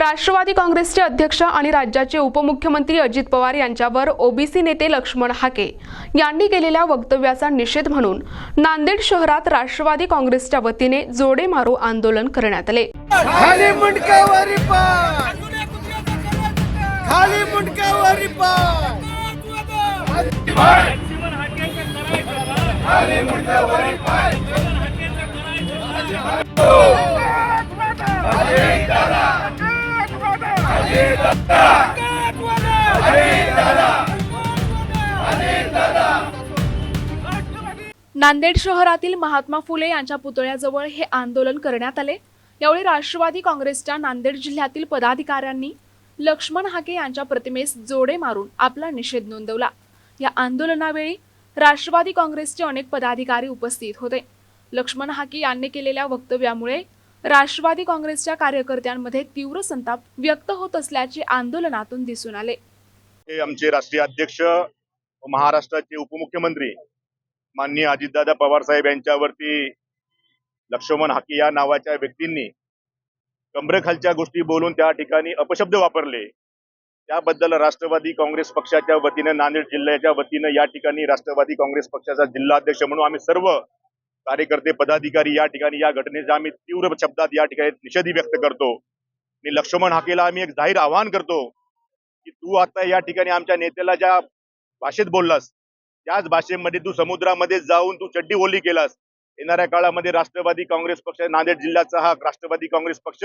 राष्ट्रवादी काँग्रेसचे अध्यक्ष आणि राज्याचे उपमुख्यमंत्री अजित पवार यांच्यावर ओबीसी नेते लक्ष्मण हाके यांनी केलेल्या वक्तव्याचा निषेध म्हणून नांदेड शहरात राष्ट्रवादी काँग्रेसच्या वतीने जोडे मारो आंदोलन करण्यात आले. नांदेड शहरातील महात्मा फुले यांच्या पुतळ्याजवळ हे आंदोलन करण्यात आले. यावेळी राष्ट्रवादी काँग्रेसच्या नांदेड जिल्ह्यातील पदाधिकाऱ्यांनी लक्ष्मण हाके यांच्या प्रतिमेस जोडे मारून आपला निषेध नोंदवला. या आंदोलनावेळी राष्ट्रवादी काँग्रेसचे अनेक पदाधिकारी उपस्थित होते. लक्ष्मण हाके यांनी केलेल्या वक्तव्यामुळे राष्ट्रवादी काँग्रेसच्या कार्यकर्त्यांमध्ये तीव्र संताप व्यक्त होत असल्याचे आंदोलनातून दिसून आले. हे आमचे राष्ट्रीय अध्यक्ष महाराष्ट्राचे उपमुख्यमंत्री माननीय अजितदादा पवार साहेब यांच्यावरती लक्ष्मण हाकी या नावाच्या व्यक्तींनी कमरेखालच्या गोष्टी बोलून त्या ठिकाणी अपशब्द वापरले. त्याबद्दल राष्ट्रवादी काँग्रेस पक्षाच्या वतीनं नांदेड जिल्ह्याच्या वतीनं या ठिकाणी राष्ट्रवादी काँग्रेस पक्षाचा जिल्हाध्यक्ष म्हणून आम्ही सर्व कार्यकर्ते पदाधिकारी या ठिकाणी या घटनेचा आम्ही तीव्र शब्दात या ठिकाणी निषेधी व्यक्त करतो. आणि लक्ष्मण हाकेला आम्ही एक जाहीर आवाहन करतो की तू आता या ठिकाणी आमच्या नेत्याला ज्या भाषेत बोललास त्याच भाषेमध्ये तू समुद्रामध्ये जाऊन तू चड्डी ओली केलास. येणाऱ्या काळामध्ये राष्ट्रवादी काँग्रेस पक्ष नांदेड जिल्ह्याचा हा राष्ट्रवादी काँग्रेस पक्ष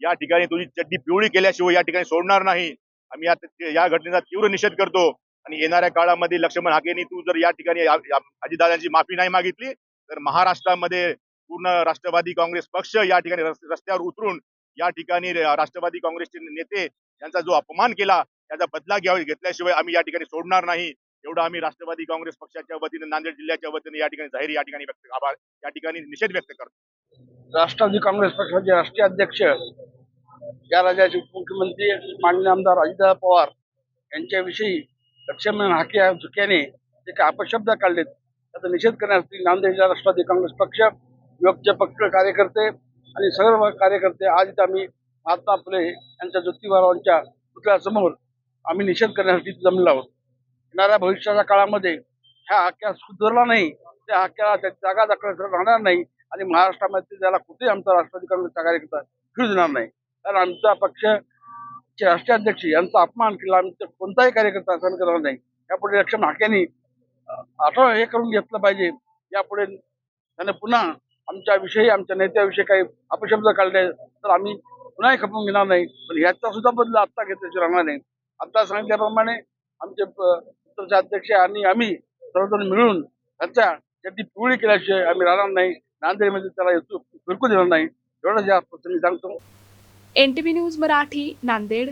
या ठिकाणी तुझी चड्डी पिवळी केल्याशिवाय या ठिकाणी सोडणार नाही. आम्ही या या घटनेचा तीव्र निषेध करतो. आणि येणाऱ्या काळामध्ये लक्ष्मण हाकेनी तू जर या ठिकाणी या- अजितदादांची माफी नाही मागितली तर महाराष्ट्रामध्ये पूर्ण राष्ट्रवादी काँग्रेस पक्ष या ठिकाणी रस्त्यावर उतरून या ठिकाणी राष्ट्रवादी काँग्रेसचे नेते यांचा जो अपमान केला त्याचा बदला घ्यावा घेतल्याशिवाय आम्ही या ठिकाणी सोडणार नाही. एवढं आम्ही राष्ट्रवादी काँग्रेस पक्षाच्या वतीने नांदेड जिल्ह्याच्या वतीने या ठिकाणी जाहीर या ठिकाणी व्यक्त आभार या ठिकाणी निषेध व्यक्त करतो. राष्ट्रवादी काँग्रेस पक्षाचे राष्ट्रीय अध्यक्ष या राज्याचे उपमुख्यमंत्री माननीय आमदार अजितदादा पवार यांच्याविषयी लक्ष्मण हाके या झुक्याने जे काही अपशब्द काढलेत. त्याचा निषेध करण्यासाठी नांदेड जिल्हा राष्ट्रवादी काँग्रेस पक्ष युवकचे पक्ष कार्यकर्ते आणि सर्व कार्यकर्ते आज इथं आम्ही महात्मा फुले यांच्या ज्योतिबारावांच्या पुतळ्यासमोर आम्ही निषेध करण्यासाठी जमलो आहोत. येणाऱ्या भविष्याच्या काळामध्ये ह्या हाक्या सुधारला नाही त्या हाक्याला त्या जागा दाखल राहणार नाही आणि महाराष्ट्रामध्ये त्याला कुठेही आमचा राष्ट्रवादी काँग्रेसचा कार्यकर्ता फिरू देणार नाही. कारण आमचा पक्ष राष्ट्राध्यक्ष यांचा अपमान केला आमचा कोणताही कार्यकर्ता सहन करणार नाही. यापुढे लक्ष्मण हाक्यांनी आठवण हे करून घेतलं पाहिजे. यापुढे त्याने पुन्हा आमच्याविषयी आमच्या नेत्याविषयी काही अपशब्द काढले तर आम्ही पुन्हाही खपून घेणार नाही. पण ह्याचा सुद्धा बदला आत्ता घेतल्याशिवाय राहणार नाही. आत्ता सांगितल्याप्रमाणे आमचे प- पक्षाचे अध्यक्ष आणि आम्ही सर्वजण मिळून त्याच्या त्याची पिवळी केल्याशिवाय आम्ही राहणार नाही. नांदेडमध्ये त्याला येतो फिरकू देणार नाही. एवढंच या प्रसंगी सांगतो. NTV news Marathi Nanded.